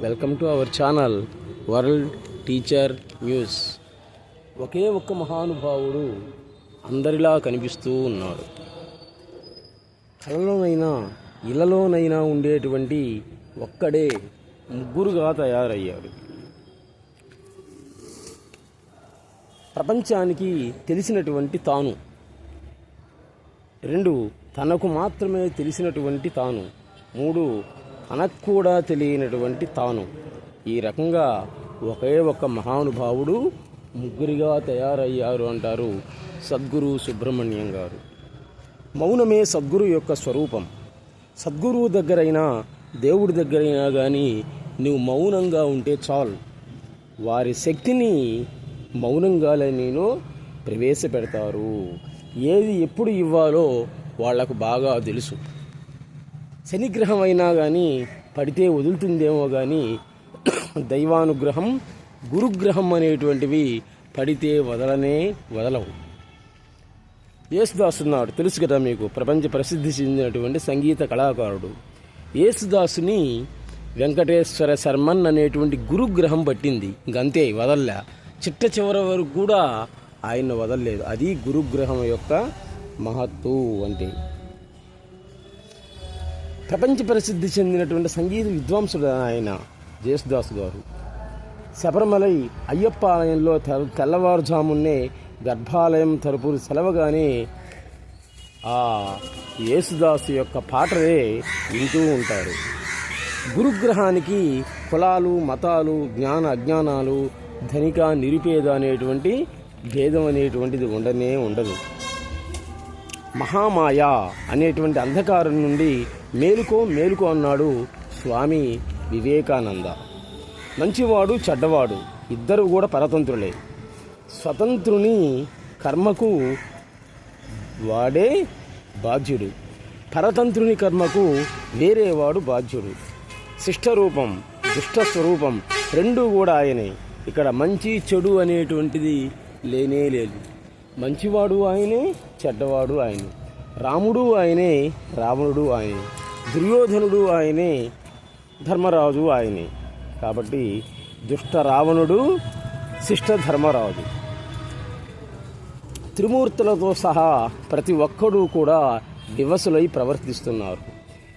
Welcome to our channel world teacher news. ఒకే ఒక్క మహానుభావుడు అందరిలా కనిపిస్తూ ఉన్నాడు. కళలోనైనా ఇళ్ళలోనైనా ఉండేటువంటి ఒక్కడే ముగ్గురుగా తయారయ్యాడు. ప్రపంచానికి తెలిసినటువంటి తాను. రెండు తనకు మాత్రమే తెలిసినటువంటి తాను. మూడు తనకు కూడా తెలియనటువంటి తాను. ఈ రకంగా ఒకే ఒక మహానుభావుడు ముగ్గురిగా తయారయ్యారు అంటారు సద్గురు సుబ్రహ్మణ్యం గారు. మౌనమే సద్గురు యొక్క స్వరూపం. సద్గురువు దగ్గరైనా దేవుడి దగ్గరైనా కానీ నువ్వు మౌనంగా ఉంటే చాలు. వారి శక్తిని మౌనంగా నేను ప్రవేశపెడతారు. ఏది ఎప్పుడు ఇవ్వాలో వాళ్ళకు బాగా తెలుసు. శనిగ్రహం అయినా కానీ పడితే వదులుతుందేమో కానీ దైవానుగ్రహం గురుగ్రహం అనేటువంటివి పడితే వదలనే వదలవు. యేసుదాసు ఉన్నాడు తెలుసు కదా మీకు ప్రపంచ ప్రసిద్ధి చెందినటువంటి సంగీత కళాకారుడు. యేసుదాసుని వెంకటేశ్వర శర్మన్ అనేటువంటి గురుగ్రహం పట్టింది. ఇంకంతే వదల్లా. చిట్ట చివరి వరకు కూడా ఆయన వదలలేదు. అది గురుగ్రహం యొక్క మహత్తు అంటే. ప్రపంచ ప్రసిద్ధి చెందినటువంటి సంగీత విద్వాంసుడు ఆయన జేసుదాస్ గారు. శబరిమలై అయ్యప్ప ఆలయంలో తె- తెల్లవారుజామున్నే గర్భాలయం తరపులు సెలవగానే ఆ యేసుదాసు యొక్క పాటలే వింటూ ఉంటారు. గురుగ్రహానికి కులాలు మతాలు జ్ఞాన అజ్ఞానాలు ధనిక నిరుపేద అనేటువంటి భేదం అనేటువంటిది ఉండనే ఉండదు. మహామాయ అనేటువంటి అంధకారం నుండి మేలుకో మేలుకో అన్నాడు స్వామి వివేకానంద. మంచివాడు చెడ్డవాడు ఇద్దరు కూడా పరతంత్రులే. స్వతంత్రుని కర్మకు వాడే బాధ్యుడు. పరతంత్రుని కర్మకు వేరేవాడు బాధ్యుడు. శిష్టరూపం దుష్ట స్వరూపం రెండూ కూడా ఆయనే. ఇక్కడ మంచి చెడు అనేటువంటిది లేనే లేదు. మంచివాడు ఆయనే చెడ్డవాడు ఆయనే. రాముడు ఆయనే రావణుడు ఆయనే. దుర్యోధనుడు ఆయనే ధర్మరాజు ఆయనే. కాబట్టి దుష్ట రావణుడు శిష్ట ధర్మరాజు. త్రిమూర్తులతో సహా ప్రతి ఒక్కడూ కూడా వివసులై ప్రవర్తిస్తున్నారు.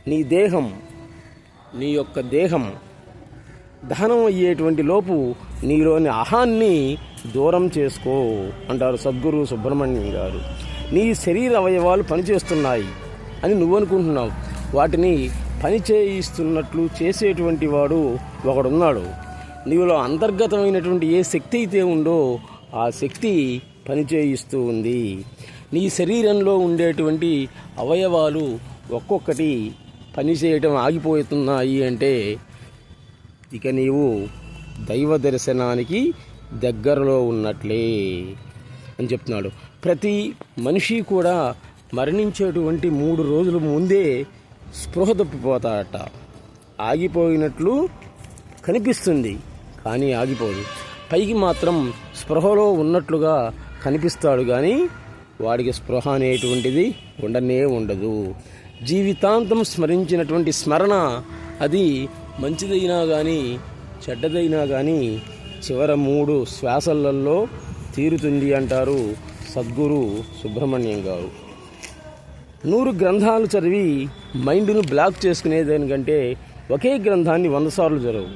నీ దేహం నీ యొక్క దేహం దహనం అయ్యేటువంటి లోపు నీలోని అహాన్ని దూరం చేసుకో అంటారు సద్గురు సుబ్రహ్మణ్యం గారు. నీ శరీర అవయవాలు పనిచేస్తున్నాయి అని నువ్వు అనుకుంటున్నావు వాటిని పని చేయిస్తున్నట్లు చేసేటువంటి వాడు ఒకడున్నాడు. నీలో అంతర్గతమైనటువంటి ఏ శక్తి అయితే ఉందో ఆ శక్తి పనిచేయిస్తూ ఉంది. నీ శరీరంలో ఉండేటువంటి అవయవాలు ఒక్కొక్కటి పనిచేయటం ఆగిపోతున్నాయి అంటే ఇక నీవు దైవ దర్శనానికి దగ్గరలో ఉన్నట్లే అని చెప్తున్నాడు. ప్రతి మనిషి కూడా మరణించేటువంటి మూడు రోజుల ముందే స్పృహ తప్పిపోతాడట. ఆగిపోయినట్లు కనిపిస్తుంది కానీ ఆగిపోదు. పైకి మాత్రం స్పృహలో ఉన్నట్లుగా కనిపిస్తాడు కానీ వాడికి స్పృహ అనేటువంటిది ఉండనే ఉండదు. జీవితాంతం స్మరించినటువంటి స్మరణ అది మంచిదైనా కానీ చెడ్డదైనా కానీ చివర మూడు శ్వాసలలో తీరుతుంది అంటారు సద్గురు సుబ్రహ్మణ్యం గారు. నూరు గ్రంథాలు చదివి మైండ్ను బ్లాక్ చేసుకునేదానికంటే ఒకే గ్రంథాన్ని వంద సార్లు చదువు.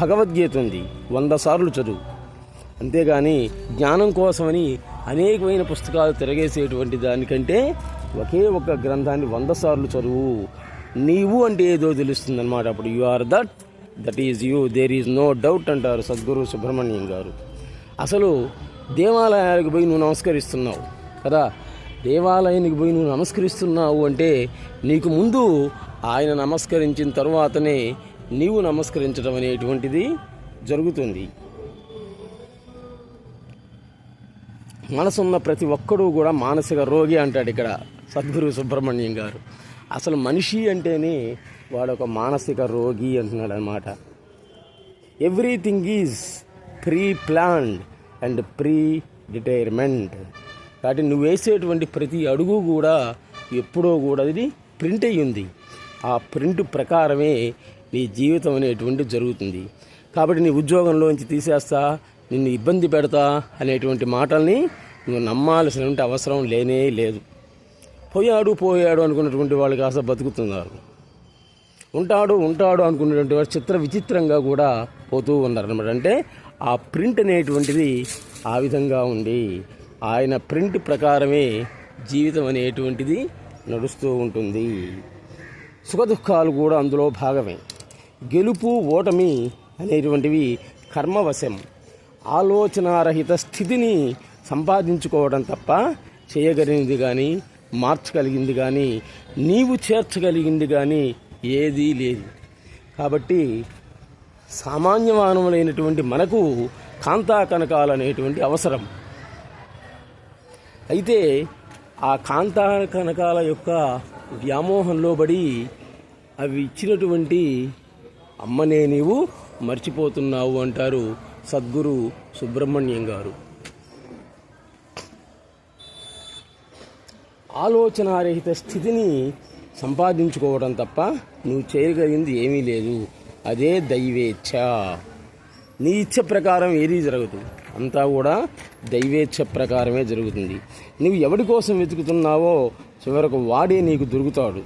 భగవద్గీత ఉంది వంద సార్లు చదువు. అంతేగాని జ్ఞానం కోసమని అనేకమైన పుస్తకాలు తిరగేసేటువంటి దానికంటే ఒకే ఒక గ్రంథాన్ని వంద సార్లు చదువు నీవు అంటే ఏదో తెలుస్తుంది అనమాట అప్పుడు you are that that is you there is no doubt అంటారు సద్గురు సుబ్రహ్మణ్యం గారు. అసలు దేవాలయాలకు పోయి నువ్వు నమస్కరిస్తున్నావు కదా? దేవాలయానికి పోయి నువ్వు నమస్కరిస్తున్నావు అంటే నీకు ముందు ఆయన నమస్కరించిన తర్వాతనే నీవు నమస్కరించడం అనేటువంటిది జరుగుతుంది. మనసున్న ప్రతి ఒక్కడూ కూడా మానసిక రోగి అంటాడు ఇక్కడ సద్గురు సుబ్రహ్మణ్యం గారు. అసలు మనిషి అంటేనే వాడు ఒక మానసిక రోగి అంటున్నాడు అనమాట everything is pre planned and pre determinant కాబట్టి నువ్వు వేసేటువంటి ప్రతి అడుగు కూడా ఎప్పుడో కూడా ఇది ప్రింట్ అయ్యి ఉంది ఆ ప్రింట్ ప్రకారమే నీ జీవితం అనేటువంటి జరుగుతుంది. కాబట్టి నీ ఉద్యోగంలోంచి తీసేస్తా నిన్ను ఇబ్బంది పెడతా అనేటువంటి మాటల్ని నువ్వు నమ్మాల్సినటువంటి అవసరం లేనే లేదు. పోయాడు పోయాడు అనుకున్నటువంటి వాళ్ళు కాస్త బతుకుతున్నారు. ఉంటాడు ఉంటాడు అనుకున్నటువంటి వాడు చిత్ర విచిత్రంగా కూడా పోతూ ఉన్నారు అనమాట అంటే ఆ ప్రింట్ అనేటువంటిది ఆ విధంగా ఉంది ఆయన ప్రింట్ ప్రకారమే జీవితం అనేటువంటిది నడుస్తూ ఉంటుంది. సుఖదుఖాలు కూడా అందులో భాగమే. గెలుపు ఓటమి అనేటువంటివి కర్మవశం. ఆలోచనారహిత స్థితిని సంపాదించుకోవడం తప్ప చేయగలిగింది కానీ మార్చగలిగింది కానీ నీవు చేర్చగలిగింది కానీ ఏదీ లేదు. కాబట్టి సామాన్యమానములైనటువంటి మనకు కాంతా కనకాలు అనేటువంటి అవసరం. అయితే ఆ కాంతా కనకాల యొక్క వ్యామోహంలో పడి అవి ఇచ్చినటువంటి అమ్మనే నీవు మర్చిపోతున్నావు అంటారు సద్గురు సుబ్రహ్మణ్యం గారు. ఆలోచనారహిత స్థితిని సంపాదించుకోవడం తప్ప నువ్వు చేయగలిగింది ఏమీ లేదు. అదే దైవేచ్ఛ. నీ ఇచ్చ ప్రకారం ఏదీ జరగదు. అంతా కూడా దైవేచ్ఛ ప్రకారమే జరుగుతుంది. నువ్వు ఎవడి కోసం వెతుకుతున్నావో చివరకు వాడే నీకు దొరుకుతాడు.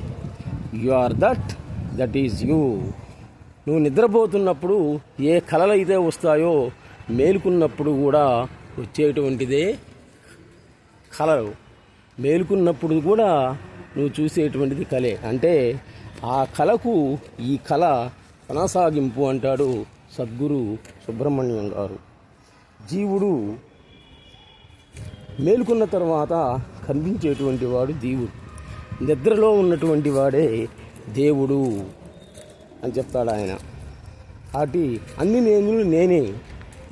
You are that that is you. నువ్వు నిద్రపోతున్నప్పుడు ఏ కళలు అయితే వస్తాయో మేలుకున్నప్పుడు కూడా వచ్చేటువంటిదే కలలు మేలుకున్నప్పుడు కూడా నువ్వు చూసేటువంటిది కలే. అంటే ఆ కళకు ఈ కళ కొనసాగింపు అంటాడు సద్గురు సుబ్రహ్మణ్యం గారు. జీవుడు మేలుకున్న తర్వాత కనిపించేటువంటి వాడు దేవుడు నిద్రలో ఉన్నటువంటి వాడే దేవుడు అని చెప్తాడు ఆయన. కాబట్టి అన్ని నేను నేనే.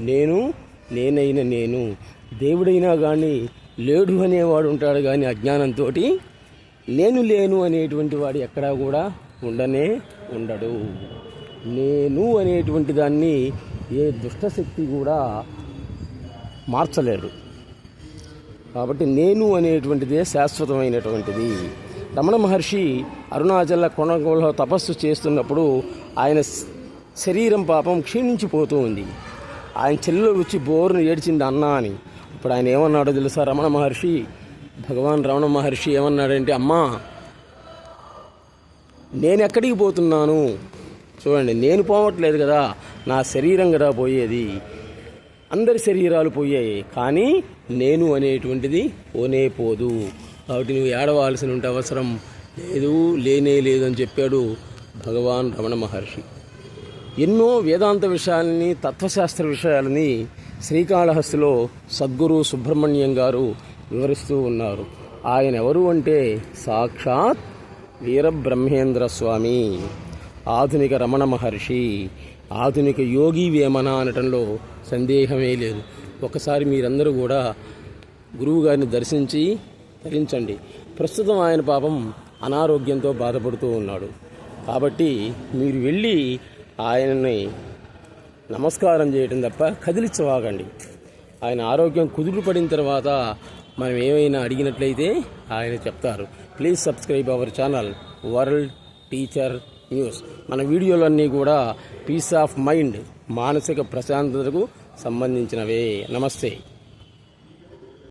నేను నేనైన నేను. దేవుడైనా కానీ లేడు అనేవాడు ఉంటాడు కానీ అజ్ఞానంతో నేను లేను అనేటువంటి వాడు ఎక్కడా కూడా ఉండనే ఉండడు. నేను అనేటువంటి దాన్ని ఏ దుష్టశక్తి కూడా మార్చలేడు. కాబట్టి నేను అనేటువంటిదే శాశ్వతమైనటువంటిది. రమణ మహర్షి అరుణాచల కొండగోళ తపస్సు చేస్తున్నప్పుడు ఆయన శరీరం పాపం క్షీణించిపోతూ ఉంది. ఆయన చెల్లెలు వచ్చి బోరును ఏడ్చింది అన్నా అని. ఇప్పుడు ఆయన ఏమన్నాడో తెలుసా? రమణ మహర్షి భగవాన్ రమణ మహర్షి ఏమన్నాడంటే అమ్మా నేను ఎక్కడికి పోతున్నాను? చూడండి నేను పోవట్లేదు కదా నా శరీరం కదా పోయేది. అందరి శరీరాలు పోయాయి కానీ నేను అనేటువంటిది పోనే పోదు. కాబట్టి నువ్వు ఏడవలసిన అవసరం లేదు లేనే లేదు అని చెప్పాడు భగవాన్ రమణ మహర్షి. ఎన్నో వేదాంత విషయాలని తత్వశాస్త్ర విషయాలని శ్రీకాళహస్తిలో సద్గురు సుబ్రహ్మణ్యం గారు వివరిస్తూ ఉన్నారు. ఆయన ఎవరు అంటే సాక్షాత్ వీరబ్రహ్మేంద్ర స్వామి. ఆధునిక రమణ మహర్షి ఆధునిక యోగి వేమన అనటంలో సందేహమే లేదు. ఒకసారి మీరందరూ కూడా గురువు గారిని దర్శించి ధరించండి ప్రస్తుతం ఆయన పాపం అనారోగ్యంతో బాధపడుతూ ఉన్నాడు. కాబట్టి మీరు వెళ్ళి ఆయనని నమస్కారం చేయటం తప్ప కదిలించవాగండి ఆయన ఆరోగ్యం కుదురు పడిన తర్వాత మనం ఏమైనా అడిగినట్లయితే ఆయన చెప్తారు. Please subscribe our channel world teacher news మన వీడియోలన్నీ కూడా పీస్ ఆఫ్ మైండ్ మానసిక ప్రశాంతతకు సంబంధించినవే. నమస్తే.